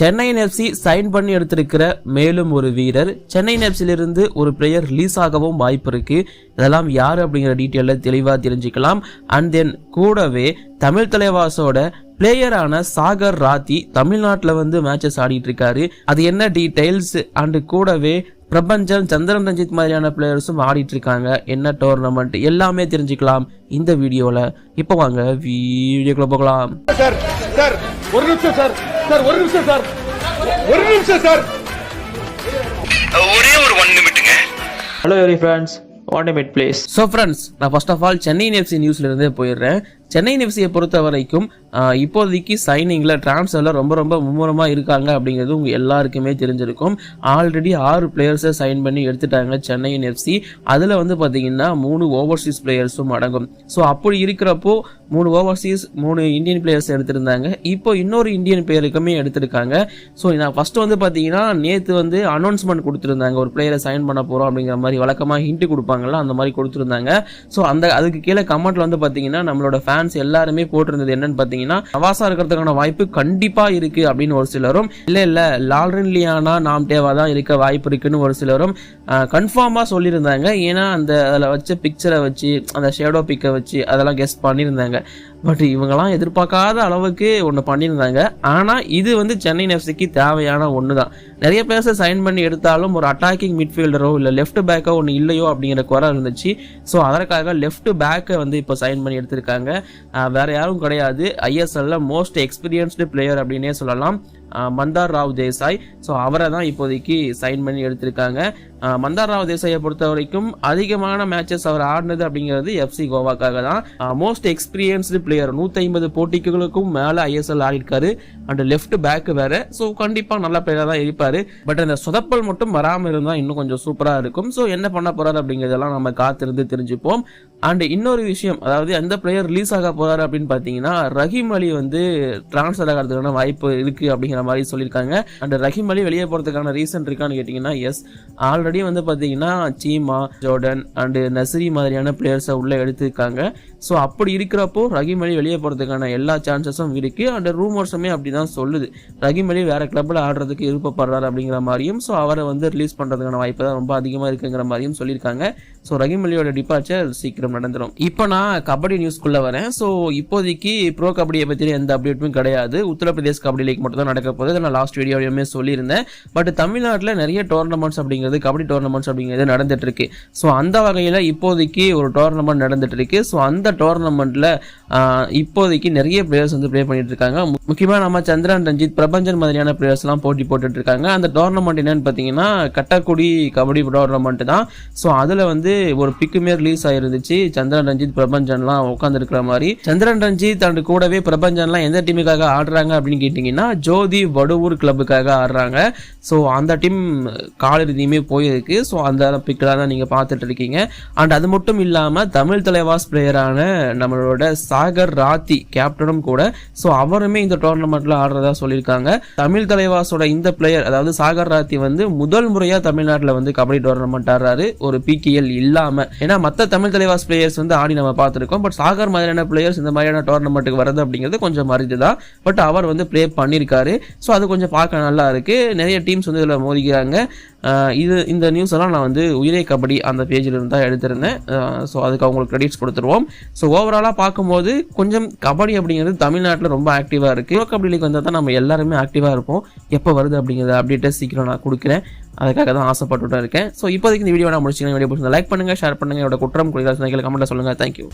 Chennai FC sign பண்ணி எடுத்திருக்கிற மேலும் ஒரு வீரர். சென்னை எஃப்சியிலிருந்து ஒரு பிளேயர் ரிலீஸ் ஆகவும் வாய்ப்பு இருக்கு. இதெல்லாம் யார் அப்படிங்கிற டீட்டெயிலில் தெளிவாக தெரிஞ்சுக்கலாம். அண்ட் தென் கூடவே தமிழ் தலைவாசோட பிளேயரான சாகர் ராத்தி தமிழ்நாட்டில் வந்து மேட்சஸ் ஆடிட்டு இருக்காரு. அது என்ன டீடைல்ஸ் அண்டு கூடவே பிரபஞ்சன் சந்திரன் ரஞ்சித் மாதிரியான பிளேயர்ஸும் ஆடிட்டு இருக்காங்க என்ன டோர்னமெண்ட் எல்லாமே தெரிஞ்சுக்கலாம் இந்த வீடியோவில் இப்போ வாங்க வீடியோக்குள்ள போகலாம். சார் சார் ஒரு நிமிஷம் சார் சார் ஒரு நிமிஷம் சார் ஒரு நிமிஷம் சார். ஒரே ஒரு one நிமிட்டுங்க. Hello every friends want mid place so friends நான் first of all Chennai FC நியூஸ்லேருந்தே போயிடுறேன். சென்னை எஃப்சியை பொறுத்த வரைக்கும் இப்போதைக்கு சைனிங்கில் டிரான்ஸ்ஃபரில் ரொம்ப ரொம்ப மும்முரமாக இருக்காங்க அப்படிங்கிறது உங்கள் எல்லாருக்குமே தெரிஞ்சிருக்கும். ஆல்ரெடி ஆறு பிளேயர்ஸை சைன் பண்ணி எடுத்துட்டாங்க சென்னை எஃப்சி அதில் வந்து பார்த்தீங்கன்னா மூணு ஓவர்சீஸ் பிளேயர்ஸும் அடங்கும். ஸோ அப்படி இருக்கிறப்போ மூணு ஓவர்சீஸ் மூணு இந்தியன் பிளேயர்ஸ் எடுத்திருந்தாங்க. இப்போ இன்னொரு இந்தியன் பிளேயருக்குமே எடுத்திருக்காங்க. ஸோ நான் ஃபர்ஸ்ட் வந்து பார்த்தீங்கன்னா நேற்று வந்து அனௌன்ஸ்மெண்ட் கொடுத்துருந்தாங்க. ஒரு பிளேயரை சைன் பண்ண போகிறோம் அப்படிங்கிற மாதிரி வழக்கமாக ஹிண்ட் கொடுப்பாங்கல்ல அந்த மாதிரி கொடுத்துருந்தாங்க. ஸோ அந்த அதுக்கு கீழே கமெண்ட்டில் வந்து பார்த்தீங்கன்னா நம்மளோட ஃபேன் ஃபேன்ஸ் எல்லாருமே போட்டிருந்தது என்னன்னு பார்த்தீங்கன்னா நவாசா இருக்கிறதுக்கான வாய்ப்பு கண்டிப்பாக இருக்கு அப்படின்னு ஒரு சிலரும் இல்லை இல்லை லால்ரின் லியானா நாம் டேவா தான் இருக்க வாய்ப்பு இருக்குன்னு ஒரு சிலரும் கன்ஃபார்மாக சொல்லியிருந்தாங்க. ஏன்னா அந்த அதில் வச்ச பிக்சரை வச்சு அந்த ஷேடோ பிக்கை வச்சு அதெல்லாம் கெஸ்ட் பண்ணியிருந்தாங்க. பட் இவங்கெல்லாம் எதிர்பார்க்காத அளவுக்கு ஒன்று பண்ணியிருந்தாங்க. ஆனால் இது வந்து சென்னை எஃப்சிக்கு தேவையான ஒன்று தான் நிறைய பேர்ஸை சைன் பண்ணி எடுத்தாலும் ஒரு அட்டாக்கிங் மிட்ஃபீல்டரோ இல்லை லெஃப்ட் பேக்கோ ஒன்று இல்லையோ அப்படிங்கிற குறை இருந்துச்சு. ஸோ அதற்காக லெஃப்ட் பேக்கை வந்து இப்போ சைன் பண்ணி எடுத்திருக்காங்க. வேறு வேற யாரும் கிடையாது. ஐஎஸ்எல்ல மோஸ்ட் எக்ஸ்பீரியன்ஸ்டு பிளேயர் அப்படின்னே சொல்லலாம். மந்தார் ராவ் தேசாய். ஸோ அவரை தான் இப்போதைக்கு சைன் பண்ணி எடுத்திருக்காங்க. மந்தார் ராவ் தேசாயை பொறுத்த வரைக்கும் அதிகமான மேட்சஸ் அவர் ஆடினது அப்படிங்கிறது எஃப்சி கோவாக்காக தான் மோஸ்ட் எக்ஸ்பீரியன்ஸ்டு பிளேயர் நூற்றி ஐம்பது போட்டிகளுக்கும் மேலே ஐஎஸ்எல் ஆடிருக்காரு. அண்ட் லெஃப்ட் பேக் வேற. ஸோ கண்டிப்பாக நல்ல பிளேயராக தான் இருப்பார். பட் அந்த சொதப்பல் மட்டும் வராமல் இருந்தால் இன்னும் கொஞ்சம் சூப்பராக இருக்கும். ஸோ என்ன பண்ண போகிறார் அப்படிங்கிறதெல்லாம் நம்ம காத்திருந்து தெரிஞ்சுப்போம். அண்ட் இன்னொரு விஷயம் அதாவது எந்த பிளேயர் ரிலீஸ் ஆக போகிறாரு அப்படின்னு பார்த்தீங்கன்னா ரஹீம் அலி வந்து டிரான்ஸ்ஃபர் ஆகிறதுக்கான வாய்ப்பு இருக்கு அப்படிங்கிற மாதிரி சொல்லியிருக்காங்க. அண்ட் ரஹீம் அலி வெளியே போகிறதுக்கான ரீசன் இருக்கான்னு கேட்டிங்கன்னா எஸ் ஆல்ரெடி வந்து பார்த்தீங்கன்னா சீமா ஜோர்டன் அண்டு நசிரி மாதிரியான பிளேயர்ஸை உள்ளே எடுத்திருக்காங்க. ஸோ அப்படி இருக்கிறப்போ ரஹீம் அலி வெளியே போகிறதுக்கான எல்லா சான்சஸும் இருக்கு. அண்ட் ரூமர்ஸுமே அப்படி தான் சொல்லுது. ரஹீம் அலி வேற கிளப்பில் ஆடுறதுக்கு விருப்பப்படுறாரு அப்படிங்கிற மாதிரியும் ஸோ அவரை வந்து ரிலீஸ் பண்ணுறதுக்கான வாய்ப்பு தான் ரொம்ப அதிகமாக இருக்குங்கிற மாதிரியும் சொல்லியிருக்காங்க. ஸோ ரஹீம் அலியோட டிபார்ச்சர் சீக்கிரம் நடந்துடும் இப்போ நான் கபடி நியூஸ்க்குள்ளே வரேன். ஸோ இப்போதைக்கு ப்ரோ கபடியை பற்றி எந்த அப்டேட்டும் கிடையாது. உத்தரப்பிரதேஷ் கபடி லீக் மட்டும் தான் நடக்க போகுது நான் லாஸ்ட் வீடியோலையுமே சொல்லியிருந்தேன். பட் தமிழ்நாட்டில் நிறைய டோர்னமெண்ட்ஸ் அப்படிங்கிறது கபடி டோர்னமெண்ட்ஸ் அப்படிங்கிறது நடந்துட்டு இருக்கு ஸோ அந்த வகையில் இப்போதைக்கு ஒரு டோர்னமெண்ட் நடந்துட்டு இருக்கு ஸோ அந்த டோர்னமெண்ட்டில் இப்போதைக்கு நிறைய பிளேயர்ஸ் வந்து ப்ளே பண்ணிட்டு இருக்காங்க. முக்கியமாக நம்ம சந்திரன் ரஞ்சித் பிரபஞ்சன் மாதிரியான பிளேயர்ஸ்லாம் போட்டி போட்டுட்டு இருக்காங்க. அந்த டோர்னமெண்ட் என்னன்னு பார்த்தீங்கன்னா கட்டக்குடி கபடி டோர்னமெண்ட் தான். ஸோ அதில் வந்து ஒரு பிக்குமே ரிலீஸ் ஆயிருந்துச்சு. சந்திரன் ரஞ்சித் பிரபஞ்சன்லாம் உட்காந்துருக்கிற மாதிரி. சந்திரன் ரஞ்சித் அண்ட் கூடவே பிரபஞ்சன்லாம் எந்த டீமுக்காக ஆடுறாங்க அப்படின்னு கேட்டிங்கன்னா ஜோதி வடுவூர் கிளப்புக்காக ஆடுறாங்க. ஸோ அந்த டீம் காலிறுதியுமே போயிருக்கு. ஸோ அந்த பிக்கில் தான் நீங்கள் பார்த்துட்டு இருக்கீங்க. அண்ட் அது மட்டும் இல்லாமல் தமிழ் தலைவாஸ் பிளேயரான நம்மளோட சாகர் ராத்தி கேப்டனும் கூட. ஸோ அவருமே இந்த டோர்னமெண்ட்ல ஆடுறதா சொல்லியிருக்காங்க. தமிழ் தலைவாஸோட இந்த பிளேயர் அதாவது சாகர் ராத்தி வந்து முதல் முறையாக தமிழ்நாட்டில் வந்து கபடி டோர்னமெண்ட் ஆடுறாரு. ஒரு பிகேஎல் இல்லாமல் ஏன்னா மற்ற தமிழ் தலைவாஸ் பிளேயர்ஸ் வந்து ஆடி நம்ம பார்த்துருக்கோம். பட் சாகர் மாதிரியான பிளேயர்ஸ் இந்த மாதிரியான டோர்னமெண்ட்டுக்கு வரது அப்படிங்கிறது கொஞ்சம் அரிது தான் பட் அவர் வந்து ப்ளே பண்ணியிருக்காரு ஸோ அது கொஞ்சம் பார்க்க நல்லா இருக்குது நிறைய டீம்ஸ் வந்து இதில் மோதிக்கிறாங்க. இது இந்த நியூஸ் எல்லாம் நான் வந்து உயிரே கபடி அந்த பேஜில் இருந்து தான் எடுத்திருந்தேன். ஸோ அதுக்கு அவங்களுக்கு கிரெடிட்ஸ் கொடுத்துருவோம். ஸோ ஓவராலாக பார்க்கும்போது கொஞ்சம் கபடி அப்படிங்கிறது தமிழ்நாட்டில் ரொம்ப ஆக்டிவாக இருக்குது ப்ரோ கபடி லீக் வந்தால் தான் நம்ம எல்லாருமே ஆக்டிவாக இருப்போம். எப்போ வருது அப்படிங்கிறத அப்டேட்டை சீக்கிரம் நான் கொடுக்குறேன். அதுக்காக தான் ஆசைப்பட்டுட்டு இருக்கேன். ஸோ இப்போதைக்கு இந்த வீடியோ நான் முடிச்சுக்கிறேன். வீடியோ பிடிச்சிருந்தா லைக் பண்ணுங்கள் ஷேர் பண்ணுங்கள் என்னோட குற்றம் குறைகள் கமெண்ட்டில் சொல்லுங்கள் தேங்க்யூ